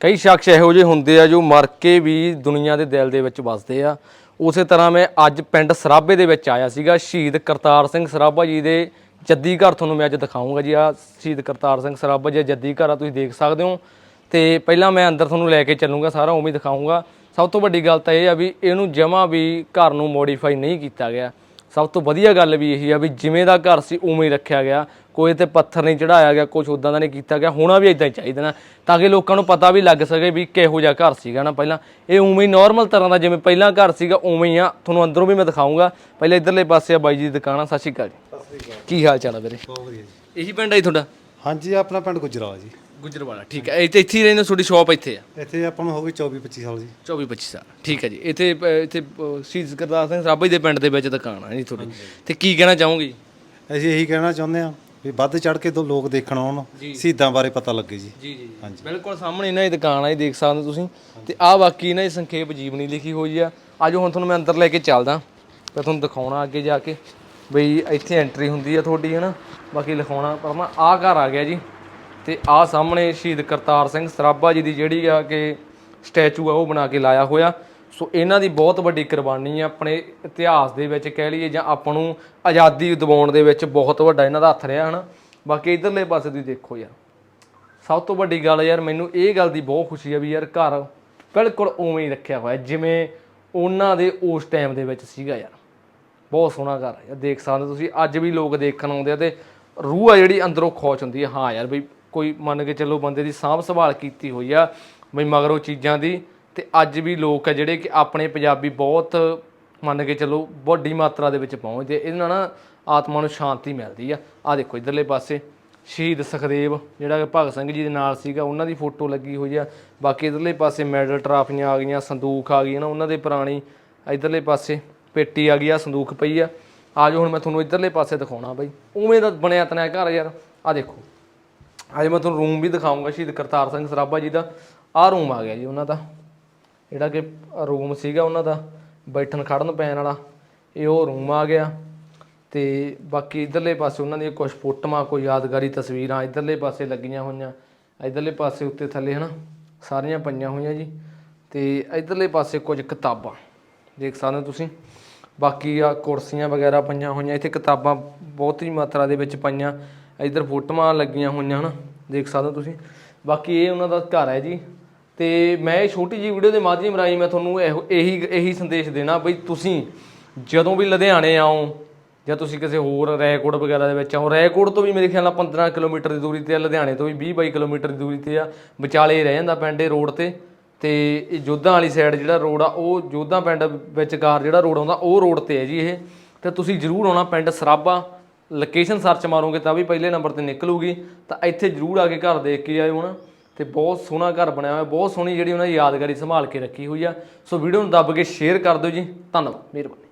ਕਈ ਸ਼ਖਸ ਇਹੋ ਜਿਹੇ ਹੁੰਦੇ ਆ ਜੋ ਮਰ ਕੇ ਵੀ ਦੁਨੀਆ ਦੇ ਦਿਲ ਦੇ ਵਿੱਚ ਵੱਸਦੇ ਆ। ਉਸੇ ਤਰ੍ਹਾਂ ਮੈਂ ਅੱਜ ਪਿੰਡ ਸਰਾਭੇ ਦੇ ਵਿੱਚ ਆਇਆ ਸੀਗਾ, ਸ਼ਹੀਦ ਕਰਤਾਰ ਸਿੰਘ ਸਰਾਭਾ ਜੀ ਦੇ ਜੱਦੀ ਘਰ। ਤੁਹਾਨੂੰ ਮੈਂ ਅੱਜ ਦਿਖਾਉਂਗਾ ਜੀ ਆ ਸ਼ਹੀਦ ਕਰਤਾਰ ਸਿੰਘ ਸਰਾਭਾ ਜੀ ਦਾ ਜੱਦੀ ਘਰ ਆ, ਤੁਸੀਂ ਦੇਖ ਸਕਦੇ ਹੋ। ਤੇ ਪਹਿਲਾਂ ਮੈਂ ਅੰਦਰ ਤੁਹਾਨੂੰ ਲੈ ਕੇ ਚੱਲੂੰਗਾ ਸਾਰਾ, ਉਵੇਂ ਹੀ ਦਿਖਾਉਂਗਾ ਸਭ ਤੋਂ ਵੱਡੀ ਗੱਲ ਤਾਂ ਇਹ ਆ ਵੀ ਇਹਨੂੰ ਜਮਾ ਵੀ ਘਰ ਨੂੰ ਮੋਡੀਫਾਈ ਨਹੀਂ ਕੀਤਾ ਗਿਆ। ਸਭ ਤੋਂ ਵਧੀਆ ਗੱਲ ਵੀ ਇਹੀ ਆ ਵੀ ਜਿਵੇਂ ਦਾ ਘਰ ਸੀ ਉਵੇਂ ਹੀ ਰੱਖਿਆ ਗਿਆ। ਕੋਈ ਤੇ ਪੱਥਰ ਨਹੀਂ ਚੜਾਇਆ ਗਿਆ ਕੁਝ ਉਦਾਂ ਦਾ ਨਹੀਂ ਕੀਤਾ ਗਿਆ। ਹੋਣਾ ਵੀ ਇਦਾਂ ਹੀ ਚਾਹੀਦਾ ਨਾ ਤਾਂ ਕਿ ਲੋਕਾਂ ਨੂੰ ਪਤਾ ਵੀ ਲੱਗ ਸਕੇ ਵੀ ਕਿਹੋ ਜਿਹਾ ਘਰ ਸੀਗਾ ਨਾ ਪਹਿਲਾਂ। ਇਹ ਉਵੇਂ ਹੀ ਨਾਰਮਲ ਤਰ੍ਹਾਂ ਦਾ ਜਿਵੇਂ ਪਹਿਲਾਂ ਘਰ ਸੀਗਾ ਉਵੇਂ ਹੀ ਆ। ਤੁਹਾਨੂੰ ਅੰਦਰੋਂ ਵੀ ਮੈਂ ਦਿਖਾਉਂਗਾ ਪਹਿਲਾਂ ਇਧਰਲੇ ਪਾਸੇ ਆ ਬਾਈ ਜੀ ਦੀ ਦੁਕਾਨ ਆ। ਸਤਿ ਸ਼੍ਰੀ ਅਕਾਲ ਜੀ। ਕੀ ਹਾਲ ਚਾਲ ਆ ਵੀਰੇ? ਬਹੁਤ ਵਧੀਆ ਜੀ। ਇਹੀ ਪਿੰਡ ਹੈ ਤੁਹਾਡਾ? ਹਾਂਜੀ ਆਪਣਾ ਪਿੰਡ ਗੁਜਰਾਲ ਜੀ। ਗੁਜਰਵਾਲਾ ਠੀਕ ਹੈ। ਇੱਥੇ ਇੱਥੇ ਹੀ ਰਹਿੰਦੇ ਹੋ, ਤੁਹਾਡੀ ਸ਼ਾਪ ਇੱਥੇ ਆ? ਇੱਥੇ ਆਪਾਂ ਨੂੰ ਹੋ ਗਈ 24 25 ਸਾਲ ਜੀ। 24 25 ਸਾਲ ਠੀਕ ਹੈ ਜੀ। ਇੱਥੇ ਅ, ਇੱਥੇ ਸ਼ਹੀਦ ਕਰਤਾਰ ਸਿੰਘ ਸਰਾਭਾ ਜੀ ਦੇ ਪਿੰਡ ਦੇ ਵਿੱਚ ਦੁਕਾਨ ਆ ਜੀ ਤੁਹਾਡੀ। ਤੇ ਕੀ ਕਹਿਣਾ ਚਾਹੋਗੇ? ਅਸੀਂ ਇਹੀ ਕਹਿਣਾ ਚਾਹੁੰਦੇ ਹਾਂ ਵੀ ਵੱਧ ਚੜ ਕੇ ਦੋ ਲੋਕ ਦੇਖਣ ਆਉਣ ਸ਼ਹੀਦਾਂ ਬਾਰੇ ਪਤਾ ਲੱਗੇ ਜੀ। ਜੀ ਜੀ ਬਿਲਕੁਲ ਸਾਹਮਣੇ ਇਹਨਾਂ ਦੀ ਦੁਕਾਨ ਆ ਜੀ ਦੇਖ ਸਕਦੇ ਹੋ ਤੁਸੀਂ। ਤੇ ਆਹ ਬਾਕੀ ਇਹਨਾਂ ਦੀ ਸੰਖੇਪ ਜੀਵਨੀ ਲਿਖੀ ਹੋਈ ਆ। ਆਜੋ ਹੁਣ ਤੁਹਾਨੂੰ ਮੈਂ ਅੰਦਰ ਲੈ ਕੇ ਚੱਲਦਾ। ਫਿਰ ਤੁਹਾਨੂੰ ਦਿਖਾਉਣਾ ਅੱਗੇ ਜਾ ਕੇ। ਬਈ ਇੱਥੇ ਐਂਟਰੀ ਹੁੰਦੀ ਆ ਤੁਹਾਡੀ ਹਨਾ। ਬਾਕੀ ਲਿਖਾਉਣਾ ਪਰ ਮੈਂ ਆਹ ਘਰ ਆ ਗਿਆ ਜੀ। ਤੇ ਆਹ ਸਾਹਮਣੇ ਸ਼ਹੀਦ ਕਰਤਾਰ ਸਿੰਘ ਸਰਾਭਾ ਜੀ ਦੀ ਜਿਹੜੀ ਆ ਕਿ ਸਟੈਚੂ ਆ, ਉਹ ਬਣਾ ਕੇ ਲਾਇਆ ਹੋਇਆ। ਸੋ ਇਹਨਾਂ ਦੀ ਬਹੁਤ ਵੱਡੀ ਕੁਰਬਾਨੀ ਆ, ਆਪਣੇ ਇਤਿਹਾਸ ਦੇ ਵਿੱਚ ਕਹਿ ਲਈਏ ਜਾਂ ਆਪਾਂ ਨੂੰ ਆਜ਼ਾਦੀ ਦਿਵਾਉਣ ਦੇ ਵਿੱਚ ਬਹੁਤ ਵੱਡਾ ਇਹਨਾਂ ਦਾ ਹੱਥ ਰਿਹਾ, ਹਨਾ? ਬਾਕੀ ਇਧਰਲੇ ਪਾਸੇ ਤੁਸੀਂ ਦੇਖੋ ਯਾਰ। ਸਭ ਤੋਂ ਵੱਡੀ ਗੱਲ ਯਾਰ, ਮੈਨੂੰ ਇਹ ਗੱਲ ਦੀ ਬਹੁਤ ਖੁਸ਼ੀ ਆ ਵੀ ਯਾਰ ਘਰ ਬਿਲਕੁਲ ਉਵੇਂ ਹੀ ਰੱਖਿਆ ਹੋਇਆ, ਜਿਵੇਂ ਉਹਨਾਂ ਦੇ ਉਸ ਟਾਈਮ ਦੇ ਵਿੱਚ ਸੀਗਾ ਯਾਰ। ਬਹੁਤ ਸੋਹਣਾ ਘਰ ਆ ਯਾਰ, ਦੇਖ ਸਕਦੇ ਹੋ ਤੁਸੀਂ, ਅੱਜ ਵੀ ਲੋਕ ਦੇਖਣ ਆਉਂਦੇ ਆ ਤੇ ਰੂਹ ਆ ਜਿਹੜੀ ਅੰਦਰੋਂ ਖੋਚ ਹੁੰਦੀ ਹੈ ਹਾਂ ਯਾਰ ਬਈ ਕੋਈ ਮੰਨ ਕੇ ਚੱਲੋ ਬੰਦੇ ਦੀ ਸਾਂਭ ਸੰਭਾਲ ਕੀਤੀ ਹੋਈ ਆ, ਬਈ ਮਗਰੋਂ ਚੀਜ਼ਾਂ ਦੀ, ਤੇ ਅੱਜ ਵੀ ਲੋਕ ਆ ਜਿਹੜੇ ਕਿ ਆਪਣੇ ਪੰਜਾਬੀ ਬਹੁਤ ਮੰਨ ਕੇ ਚੱਲੋ ਵੱਡੀ ਮਾਤਰਾ ਦੇ ਵਿੱਚ ਪਹੁੰਚਦੇ ਇਹਦੇ ਨਾਲ ਨਾ ਆਤਮਾ ਨੂੰ ਸ਼ਾਂਤੀ ਮਿਲਦੀ ਆ। ਆ ਦੇਖੋ ਇਧਰਲੇ ਪਾਸੇ, ਸ਼ਹੀਦ ਸੁਖਦੇਵ, ਜਿਹੜਾ ਕਿ ਭਗਤ ਸਿੰਘ ਜੀ ਦੇ ਨਾਲ ਸੀਗਾ, ਉਹਨਾਂ ਦੀ ਫੋਟੋ ਲੱਗੀ ਹੋਈ ਆ। ਬਾਕੀ ਇਧਰਲੇ ਪਾਸੇ ਮੈਡਲ ਟਰਾਫੀਆਂ ਆ ਗਈਆਂ, ਸੰਦੂਕ ਆ ਗਈ ਨਾ, ਉਹਨਾਂ ਦੇ ਪੁਰਾਣੀ ਇਧਰਲੇ ਪਾਸੇ ਪੇਟੀ ਆ ਗਈ ਆ, ਸੰਦੂਕ ਪਈ ਆ। ਆਜੋ ਹੁਣ ਮੈਂ ਤੁਹਾਨੂੰ ਇਧਰਲੇ ਪਾਸੇ ਦਿਖਾਉਣਾ ਬਾਈ। ਉਵੇਂ ਦਾ ਬਣਿਆ ਤਨਿਆ ਘਰ ਯਾਰ ਆ ਦੇਖੋ। ਅੱਜ ਮੈਂ ਤੁਹਾਨੂੰ ਰੂਮ ਵੀ ਦਿਖਾਉਂਗਾ ਸ਼ਹੀਦ ਕਰਤਾਰ ਸਿੰਘ ਸਰਾਭਾ ਜੀ ਦਾ। ਆਹ ਰੂਮ ਆ ਗਿਆ ਜੀ ਉਹਨਾਂ ਦਾ। ਜਿਹੜਾ ਕਿ ਰੂਮ ਸੀਗਾ ਉਹਨਾਂ ਦਾ, ਬੈਠਣ ਖੜਨ ਪੈਣ ਵਾਲਾ, ਇਹ ਉਹ ਰੂਮ ਆ ਗਿਆ। ਤੇ ਬਾਕੀ ਇਧਰਲੇ ਪਾਸੇ ਉਹਨਾਂ ਦੀਆਂ ਕੁਝ ਫੋਟੋਆਂ, ਕੋਈ ਯਾਦਗਾਰੀ ਤਸਵੀਰਾਂ ਇਧਰਲੇ ਪਾਸੇ ਲੱਗੀਆਂ ਹੋਈਆਂ। ਇਧਰਲੇ ਪਾਸੇ ਉੱਤੇ ਥੱਲੇ ਹਨਾ, ਸਾਰੀਆਂ ਪਈਆਂ ਹੋਈਆਂ ਜੀ। ਤੇ ਇਧਰਲੇ ਪਾਸੇ ਕੁਝ ਕਿਤਾਬਾਂ, ਦੇਖ ਸਕਦੇ ਹੋ ਤੁਸੀਂ। ਬਾਕੀ ਆ ਕੁਰਸੀਆਂ ਵਗੈਰਾ ਪਈਆਂ ਹੋਈਆਂ, ਇੱਥੇ ਕਿਤਾਬਾਂ ਬਹੁਤ ਹੀ ਮਾਤਰਾ ਦੇ ਵਿੱਚ ਪਈਆਂ। ਇਧਰ ਫੋਟੋਆਂ ਲੱਗੀਆਂ ਹੋਈਆਂ ਹਨ, ਦੇਖ ਸਕਦੇ ਹੋ ਤੁਸੀਂ। ਬਾਕੀ ਇਹ ਉਹਨਾਂ ਦਾ ਘਰ ਹੈ ਜੀ। ਤੇ ਮੈਂ ਇਹ ਛੋਟੀ ਜੀ ਵੀਡੀਓ ਦੇ ਮਾਧਿਅਮ ਰਾਹੀਂ ਮੈਂ ਤੁਹਾਨੂੰ ਇਹੋ- ਇਹੀ ਇਹੀ ਸੰਦੇਸ਼ ਦੇਣਾ ਬਈ ਤੁਸੀਂ ਜਦੋਂ ਵੀ ਲੁਧਿਆਣੇ ਆਓ ਜਾਂ ਤੁਸੀਂ ਕਿਸੇ ਹੋਰ ਰੈਕੋਰਡ ਵਗੈਰਾ ਦੇ ਵਿੱਚ ਆਓ, ਰੈਕੋਰਡ ਤੋਂ ਵੀ ਮੇਰੇ ਖਿਆਲ ਨਾਲ 15 ਕਿਲੋਮੀਟਰ ਦੀ ਦੂਰੀ ਤੇ ਆ, ਲੁਧਿਆਣੇ ਤੋਂ ਵੀ 20 22 ਕਿਲੋਮੀਟਰ ਦੀ ਦੂਰੀ ਤੇ ਆ। ਵਿਚਾਲੇ ਰਹਿ ਜਾਂਦਾ ਪਿੰਡ ਇਹ ਰੋਡ ਤੇ। ਤੇ ਇਹ ਜੋਧਾਂ ਵਾਲੀ ਸਾਈਡ ਜਿਹੜਾ ਰੋਡ ਆ, ਉਹ ਜੋਧਾਂ ਪਿੰਡ ਵਿਚਕਾਰ ਜਿਹੜਾ ਰੋਡ ਆਉਂਦਾ, ਉਹ ਰੋਡ ਤੇ ਹੈ ਜੀ ਇਹ। ਤੇ ਤੁਸੀਂ ਜਰੂਰ ਆਉਣਾ ਪਿੰਡ ਸਰਾਭਾ। ਲੋਕੇਸ਼ਨ ਸਰਚ ਮਾਰੋਗੇ ਤਾਂ ਵੀ ਪਹਿਲੇ ਨੰਬਰ ਤੇ ਨਿਕਲੂਗੀ, ਤਾਂ ਇੱਥੇ ਜਰੂਰ ਆ ਕੇ ਘਰ ਦੇਖ ਕੇ ਆਇਓ ਨਾ ਤੇ ਬਹੁਤ ਸੋਹਣਾ ਘਰ ਬਣਿਆ ਹੋਇਆ, ਬਹੁਤ ਸੋਹਣੀ ਜਿਹੜੀ ਉਹਨਾਂ ਦੀ ਯਾਦਗਾਰੀ ਸੰਭਾਲ ਕੇ ਰੱਖੀ ਹੋਈ ਆ। ਸੋ ਵੀਡੀਓ ਨੂੰ ਦੱਬ ਕੇ ਸ਼ੇਅਰ ਕਰ ਦਿਓ ਜੀ, ਧੰਨਵਾਦ, ਮਿਹਰਬਾਨੀ।